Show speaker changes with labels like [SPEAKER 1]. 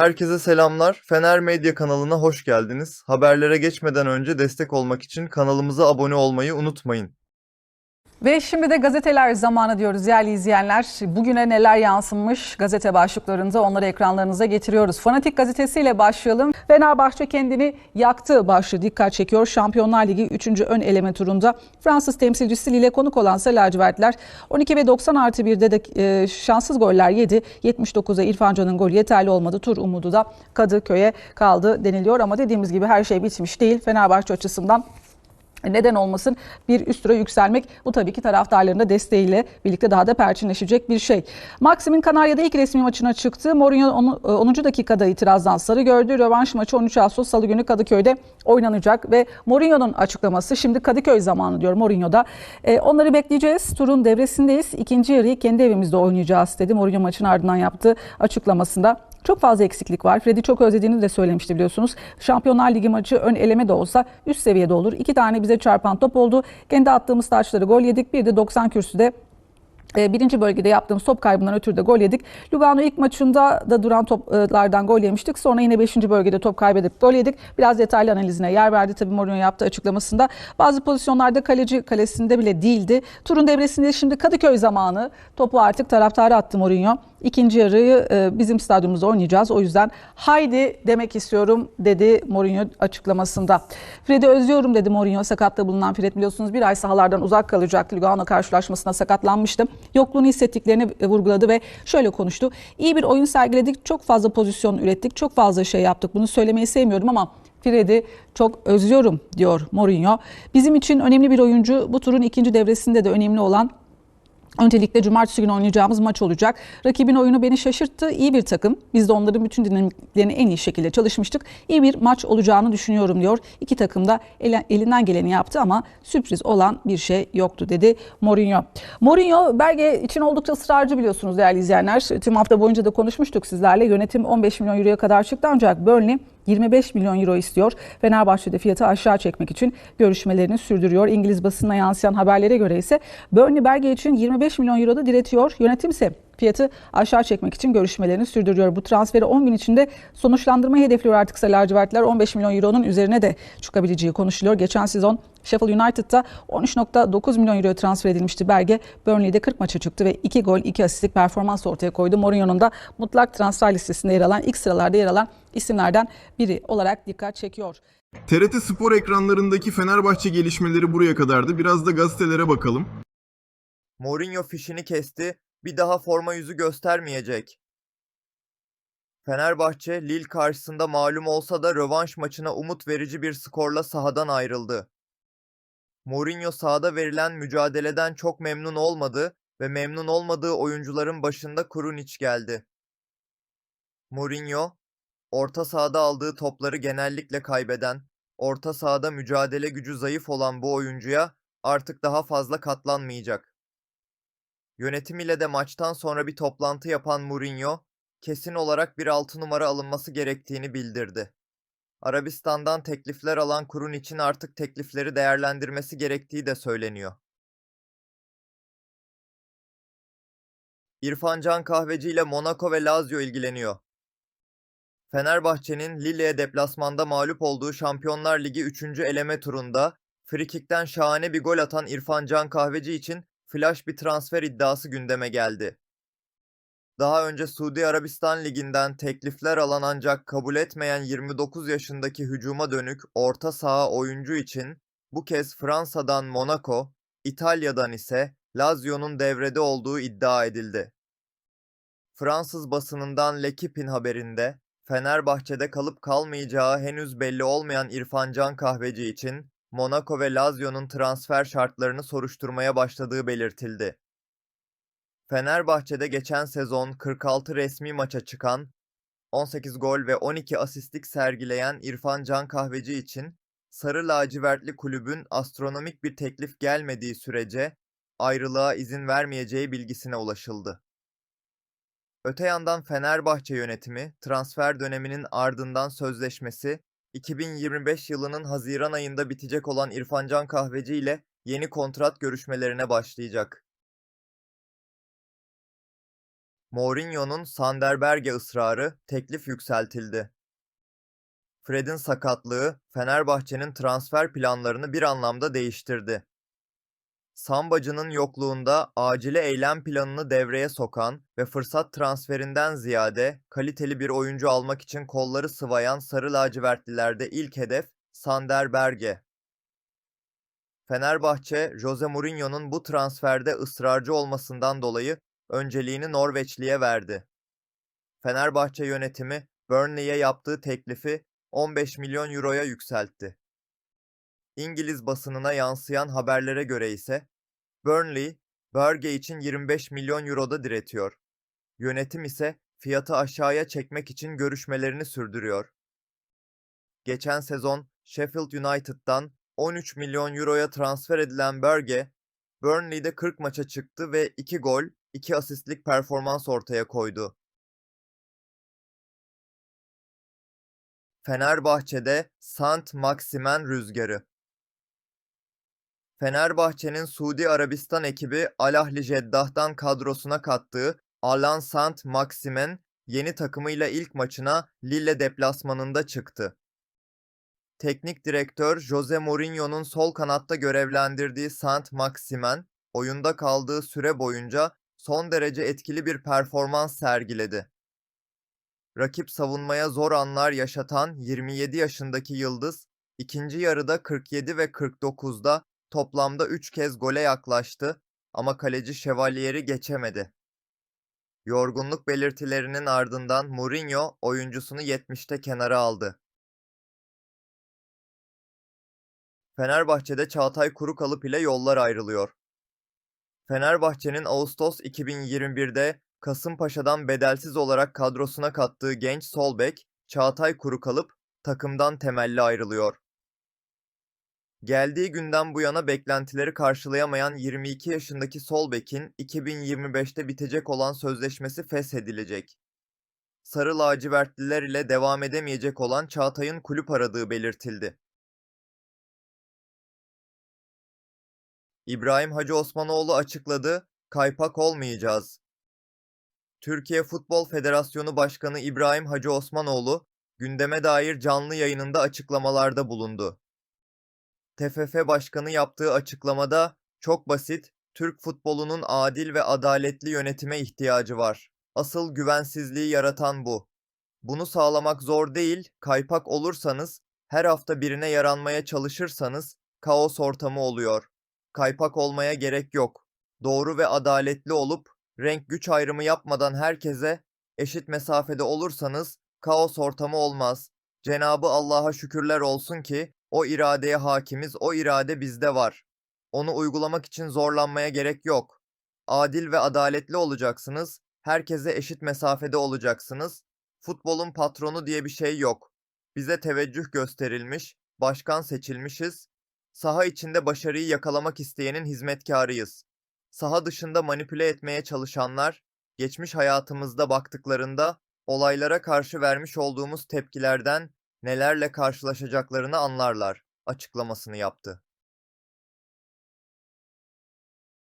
[SPEAKER 1] Herkese selamlar. Fener Medya kanalına hoş geldiniz. Haberlere geçmeden önce destek olmak için kanalımıza abone olmayı unutmayın.
[SPEAKER 2] Ve şimdi de gazeteler zamanı diyoruz değerli izleyenler. Bugüne neler yansımış gazete başlıklarında onları ekranlarınıza getiriyoruz. Fanatik gazetesiyle başlayalım. Fenerbahçe kendini yaktı başlığı dikkat çekiyor. Şampiyonlar Ligi 3. ön eleme turunda Fransız temsilcisi Lille konuk olan lacivertler 12 ve 90 artı 1'de de e, şanssız goller yedi. 79'a İrfan Can'ın golü yeterli olmadı. Tur umudu da Kadıköy'e kaldı deniliyor. Ama dediğimiz gibi her şey bitmiş değil. Fenerbahçe açısından neden olmasın bir üst tura yükselmek bu tabii ki taraftarların da desteğiyle birlikte daha da perçinleşecek bir şey. Maxim'in Kanarya'da ilk resmi maçına çıktı. Mourinho 10. dakikada itirazdan sarı gördü. Rövanş maçı 13 Ağustos Salı günü Kadıköy'de oynanacak ve Mourinho'nun açıklaması şimdi Kadıköy zamanı diyor Mourinho'da. E, onları bekleyeceğiz. Turun devresindeyiz. İkinci yarıyı kendi evimizde oynayacağız dedi. Mourinho maçın ardından yaptığı açıklamasında. Çok fazla eksiklik var. Fred'i çok özlediğini de söylemişti biliyorsunuz. Şampiyonlar Ligi maçı ön eleme de olsa üst seviyede olur. İki tane bize çarpan top oldu. Kendi attığımız taçları gol yedik. Bir de 90 kürsüde Birinci bölgede yaptığımız top kaybından ötürü de gol yedik. Lugano ilk maçında da duran toplardan gol yemiştik. Sonra yine 5. bölgede top kaybedip gol yedik. Biraz detaylı analizine yer verdi tabii Mourinho yaptığı açıklamasında. Bazı pozisyonlarda kaleci kalesinde bile değildi. Turun devresinde şimdi Kadıköy zamanı. Topu artık taraftara attı Mourinho. İkinci yarıyı e, bizim stadyumumuzda oynayacağız. O yüzden haydi demek istiyorum dedi Mourinho açıklamasında. Fred'i özlüyorum dedi Mourinho. Sakatlığı bulunan Fred biliyorsunuz bir ay sahalardan uzak kalacaktı. Lugano karşılaşmasına sakatlanmıştı. Yokluğunu hissettiklerini vurguladı ve şöyle konuştu. İyi bir oyun sergiledik. Çok fazla pozisyon ürettik. Çok fazla şey yaptık. Bunu söylemeyi sevmiyorum ama Fred'i çok özlüyorum diyor Mourinho. Bizim için önemli bir oyuncu. Bu turun ikinci devresinde de önemli olan Öncelikle cumartesi günü oynayacağımız maç olacak. Rakibin oyunu beni şaşırttı. İyi bir takım. Biz de onların bütün dinamiklerini en iyi şekilde çalışmıştık. İyi bir maç olacağını düşünüyorum diyor. İki takım da elinden geleni yaptı ama sürpriz olan bir şey yoktu dedi Mourinho. Mourinho belge için oldukça ısrarcı biliyorsunuz değerli izleyenler. Tüm hafta boyunca da konuşmuştuk sizlerle. Yönetim 15 milyon euroya kadar çıktı ancak Burnley 25 milyon euro istiyor. Fenerbahçe'de fiyatı aşağı çekmek için görüşmelerini sürdürüyor. İngiliz basınına yansıyan haberlere göre ise Burnley belge için 25 milyon euroda diretiyor. Yönetim ise fiyatı aşağı çekmek için görüşmelerini sürdürüyor. Bu transferi 10 gün içinde sonuçlandırmayı hedefliyor artık lacivertler. 15 milyon euronun üzerine de çıkabileceği konuşuluyor. Geçen sezon Sheffield United'da 13.9 milyon euro transfer edilmişti Belge. Burnley'de 40 maça çıktı ve 2 gol 2 asistlik performans ortaya koydu. Mourinho'nun da mutlak transfer listesinde yer alan ilk sıralarda yer alan isimlerden biri olarak dikkat çekiyor.
[SPEAKER 3] TRT Spor ekranlarındaki Fenerbahçe gelişmeleri buraya kadardı. Biraz da gazetelere bakalım.
[SPEAKER 1] Mourinho fişini kesti, bir daha forma yüzü göstermeyecek. Fenerbahçe, Lille karşısında malum olsa da rövanş maçına umut verici bir skorla sahadan ayrıldı. Mourinho sahada verilen mücadeleden çok memnun olmadı ve memnun olmadığı oyuncuların başında Kurunic geldi. Mourinho, orta sahada aldığı topları genellikle kaybeden, orta sahada mücadele gücü zayıf olan bu oyuncuya artık daha fazla katlanmayacak. Yönetim ile de maçtan sonra bir toplantı yapan Mourinho, kesin olarak bir 6 numara alınması gerektiğini bildirdi. Arabistan'dan teklifler alan kurun için artık teklifleri değerlendirmesi gerektiği de söyleniyor. İrfan Can Kahveci ile Monaco ve Lazio ilgileniyor. Fenerbahçe'nin Lille'ye deplasmanda mağlup olduğu Şampiyonlar Ligi 3. eleme turunda frikikten şahane bir gol atan İrfan Can Kahveci için flash bir transfer iddiası gündeme geldi. Daha önce Suudi Arabistan Ligi'nden teklifler alan ancak kabul etmeyen 29 yaşındaki hücuma dönük orta saha oyuncu için bu kez Fransa'dan Monaco, İtalya'dan ise Lazio'nun devrede olduğu iddia edildi. Fransız basınından L'Equipe'in haberinde Fenerbahçe'de kalıp kalmayacağı henüz belli olmayan İrfan Can Kahveci için Monaco ve Lazio'nun transfer şartlarını soruşturmaya başladığı belirtildi. Fenerbahçe'de geçen sezon 46 resmi maça çıkan, 18 gol ve 12 asistlik sergileyen İrfan Can Kahveci için Sarı Lacivertli kulübün astronomik bir teklif gelmediği sürece ayrılığa izin vermeyeceği bilgisine ulaşıldı. Öte yandan Fenerbahçe yönetimi transfer döneminin ardından sözleşmesi 2025 yılının Haziran ayında bitecek olan İrfan Can Kahveci ile yeni kontrat görüşmelerine başlayacak. Mourinho'nun Sanderberg'e ısrarı teklif yükseltildi. Fred'in sakatlığı Fenerbahçe'nin transfer planlarını bir anlamda değiştirdi. Sambacı'nın yokluğunda acile eylem planını devreye sokan ve fırsat transferinden ziyade kaliteli bir oyuncu almak için kolları sıvayan Sarı lacivertlilerde ilk hedef Sander Berge. Fenerbahçe, Jose Mourinho'nun bu transferde ısrarcı olmasından dolayı önceliğini Norveçli'ye verdi. Fenerbahçe yönetimi Burnley'e yaptığı teklifi 15 milyon euroya yükseltti. İngiliz basınına yansıyan haberlere göre ise Burnley, Berge için 25 milyon euroda diretiyor. Yönetim ise fiyatı aşağıya çekmek için görüşmelerini sürdürüyor. Geçen sezon Sheffield United'dan 13 milyon euroya transfer edilen Berge, Burnley'de 40 maça çıktı ve 2 gol, 2 asistlik performans ortaya koydu. Fenerbahçe'de Sant Maximen rüzgarı. Fenerbahçe'nin Suudi Arabistan ekibi Al Ahli Ceddah'tan kadrosuna kattığı Alan Sant Maximen yeni takımıyla ilk maçına Lille deplasmanında çıktı. Teknik direktör Jose Mourinho'nun sol kanatta görevlendirdiği Sant Maximen, oyunda kaldığı süre boyunca son derece etkili bir performans sergiledi. Rakip savunmaya zor anlar yaşatan 27 yaşındaki Yıldız, ikinci yarıda 47 ve 49'da toplamda 3 kez gole yaklaştı ama kaleci Şevalyer'i geçemedi. Yorgunluk belirtilerinin ardından Mourinho oyuncusunu 70'te kenara aldı. Fenerbahçe'de Çağatay Kurukalıp ile yollar ayrılıyor. Fenerbahçe'nin Ağustos 2021'de Kasımpaşa'dan bedelsiz olarak kadrosuna kattığı genç sol bek Çağatay Kurukalıp takımdan temelli ayrılıyor. Geldiği günden bu yana beklentileri karşılayamayan 22 yaşındaki sol bekin 2025'te bitecek olan sözleşmesi feshedilecek. Sarı lacivertliler ile devam edemeyecek olan Çağatay'ın kulüp aradığı belirtildi. İbrahim Hacı Osmanoğlu açıkladı, kaypak olmayacağız. Türkiye Futbol Federasyonu Başkanı İbrahim Hacı Osmanoğlu, gündeme dair canlı yayınında açıklamalarda bulundu. TFF Başkanı yaptığı açıklamada çok basit, Türk futbolunun adil ve adaletli yönetime ihtiyacı var. Asıl güvensizliği yaratan bu. Bunu sağlamak zor değil, kaypak olursanız, her hafta birine yaranmaya çalışırsanız kaos ortamı oluyor. Kaypak olmaya gerek yok. Doğru ve adaletli olup renk güç ayrımı yapmadan herkese eşit mesafede olursanız kaos ortamı olmaz. Cenabı Allah'a şükürler olsun ki o iradeye hakimiz, o irade bizde var. Onu uygulamak için zorlanmaya gerek yok. Adil ve adaletli olacaksınız, herkese eşit mesafede olacaksınız. Futbolun patronu diye bir şey yok. Bize teveccüh gösterilmiş, başkan seçilmişiz. Saha içinde başarıyı yakalamak isteyenin hizmetkarıyız. Saha dışında manipüle etmeye çalışanlar, geçmiş hayatımızda baktıklarında olaylara karşı vermiş olduğumuz tepkilerden nelerle karşılaşacaklarını anlarlar açıklamasını yaptı.